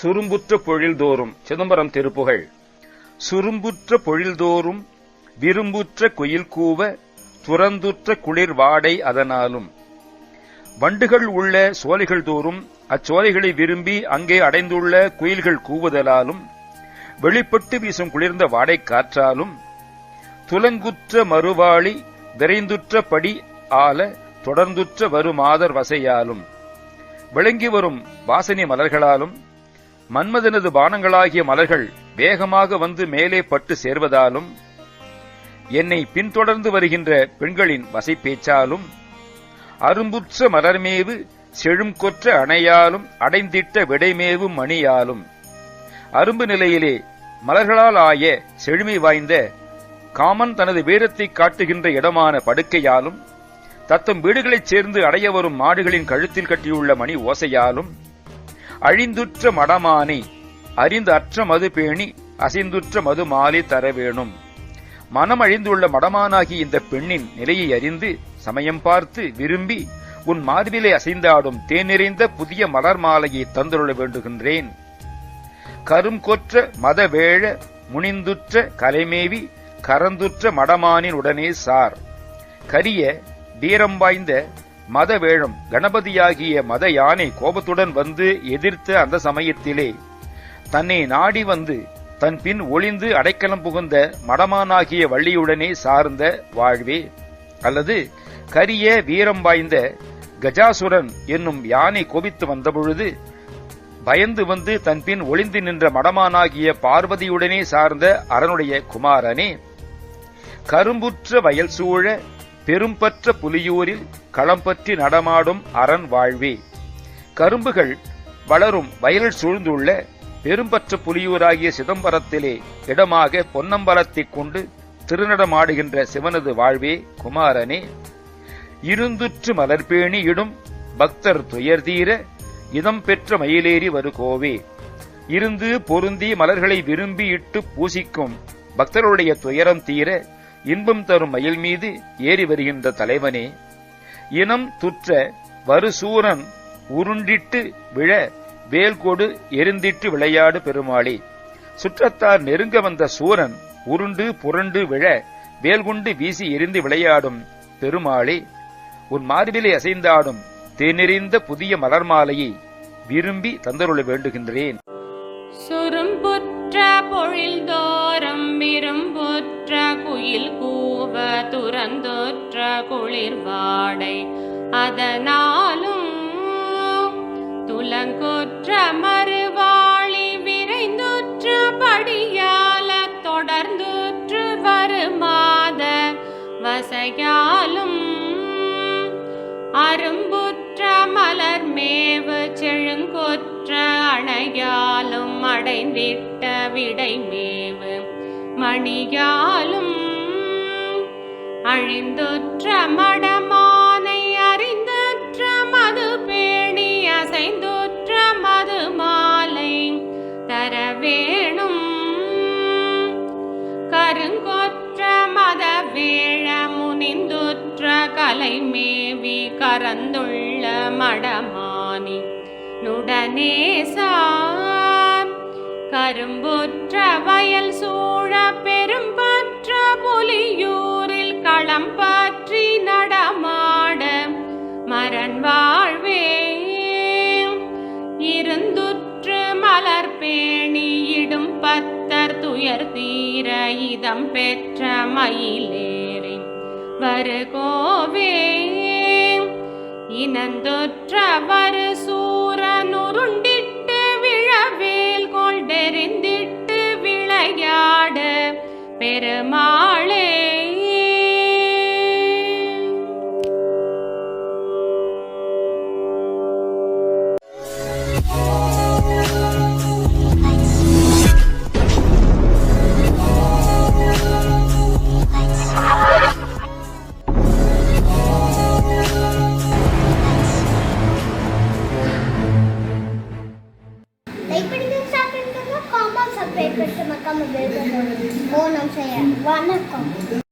சுரும்புற்ற பொழில்தோறும் சிதம்பரம் திருப்புகழ். சுரும்புற்ற பொழில்தோறும் விரும்புற்ற குயில் கூவ துறந்துற்ற குளிர் வாடை அதனாலும் வண்டுகள் உள்ள சோலைகள் தோறும் அச்சோலைகளை விரும்பி அங்கே அடைந்துள்ள குயில்கள் கூவுதலாலும் வெளிப்பட்டு வீசும் குளிர்ந்த வாடை காற்றாலும் துலங்குற்ற மறுவாளி விரைந்துற்ற படி ஆல தொடர்ந்துற்ற வருமாதர் வசையாலும் விளங்கி வரும் வாசனை மலர்களாலும் மன்மதனது பானங்களாகிய மலர்கள் வேகமாக வந்து மேலே பட்டு சேர்வதாலும் என்னை பின்தொடர்ந்து வருகின்ற பெண்களின் வசைப்பேச்சாலும் அரும்புற்ற மலர்மேவு செழும்கொற்ற அணையாலும் அடைந்திட்ட விடைமேவும் மணியாலும். அரும்பு நிலையிலே மலர்களால் ஆய செழுமை வாய்ந்த காமன் தனது வீரத்தை காட்டுகின்ற இடமான படுக்கையாலும் தத்தம் வீடுகளைச் சேர்ந்து அடைய வரும் மாடுகளின் கழுத்தில் கட்டியுள்ள மணி ஓசையாலும் அழிந்துற்ற மடமானை அறிந்து அற்ற மது பேணி அசைந்துற்ற மது மாலை தர வேணும். மனம் அழிந்துள்ள மடமானாகி இந்த பெண்ணின் நிலையை அறிந்து சமயம் பார்த்து விரும்பி உன் மார்பிலே அசைந்தாடும் தேன் நிறைந்த புதிய மலர் மாலையை தந்துள்ள வேண்டுகின்றேன். கரும்கொற்ற மதவேழ மத வேழ முனிந்துற்ற கலைமேவி கரந்துற்ற மடமானின் உடனே சார். கரிய வீரம் வாய்ந்த மத வேழம் கணபதியாகிய மத யானை கோபத்துடன் வந்து எதிர்த்த அந்த சமயத்திலே தன்னை நாடி வந்து தன் பின் ஒளிந்து அடைக்கலம் புகுந்த மடமானாகிய வள்ளியுடனே சார்ந்த வாழ்வே. அல்லது கரிய வீரம் வாய்ந்த கஜாசுரன் என்னும் யானை கோபித்து வந்தபொழுது பயந்து வந்து தன்பின் ஒளிந்து நின்ற மடமானாகிய பார்வதியுடனே சார்ந்த அரனுடைய குமாரனே கரும்புற்ற வயல் சூழ பெரும்பற்ற புலியூரில் களம்பற்றி நடமாடும் அரண் வாழ்வே. கரும்புகள் வளரும் வயலில் சூழ்ந்துள்ள பெரும்பற்ற புலியூராகிய சிதம்பரத்திலே இடமாக பொன்னம்பலத்தைக் கொண்டு திருநடமாடுகின்ற சிவனது வாழ்வே குமாரனே. இருந்துற்று மலர்பேணி இடும் பக்தர் துயர்தீர இதம் பெற்ற மயிலேறி வருகோவே இருந்து பொருந்தி மலர்களை விரும்பி இட்டு பூசிக்கும் பக்தருடைய துயரம் தீர இன்பம் தரும் மயில் மீது ஏறி வருகின்ற தலைவனே. இனம் துற்ற வருசூரன் உருண்டிட்டு விழ வேல்கொடு எரிந்திட்டு விளையாடு பெருமாளே. சுற்றத்தார் நெருங்க வந்த சூரன் உருண்டு புரண்டு விழ வேல்குண்டு வீசி எரிந்து விளையாடும் பெருமாளே உன் மார்பிலே அசைந்தாடும் தேனெறிந்த புதிய மலர் மாலையை விரும்பி தந்தருள வேண்டுகின்றேன். சுரும்புற்ற பொழில்தோறும் விரும்புற்ற குயில் கூவ துறந்துற்ற குளிர் வாடை அதனால் வசையாலும் அரும்புற்ற மலர் மேவு செழுங்கொற்ற அணையாலும் அடைந்திட்ட விடை மேவு மணியாலும் அழிந்துற்ற மடமா தலைமேவி கரந்துள்ள மடமானி நுடனேசார் கரும்புற்ற வயல் சூழ பெரும்பற்ற புலியூரில் களம் பற்றி நடமாட மரண் வாழ்வே இருந்துற்று மலர் பேணியிடும் பத்தர் துயர் தீர இதம் பெற்ற மயிலே. வருகோவே இனந்தொற்றவர் சூரனுருண்டிட்டு விழவேல் கொண்டெறிந்திட்டு விளையாட பெருமா でも。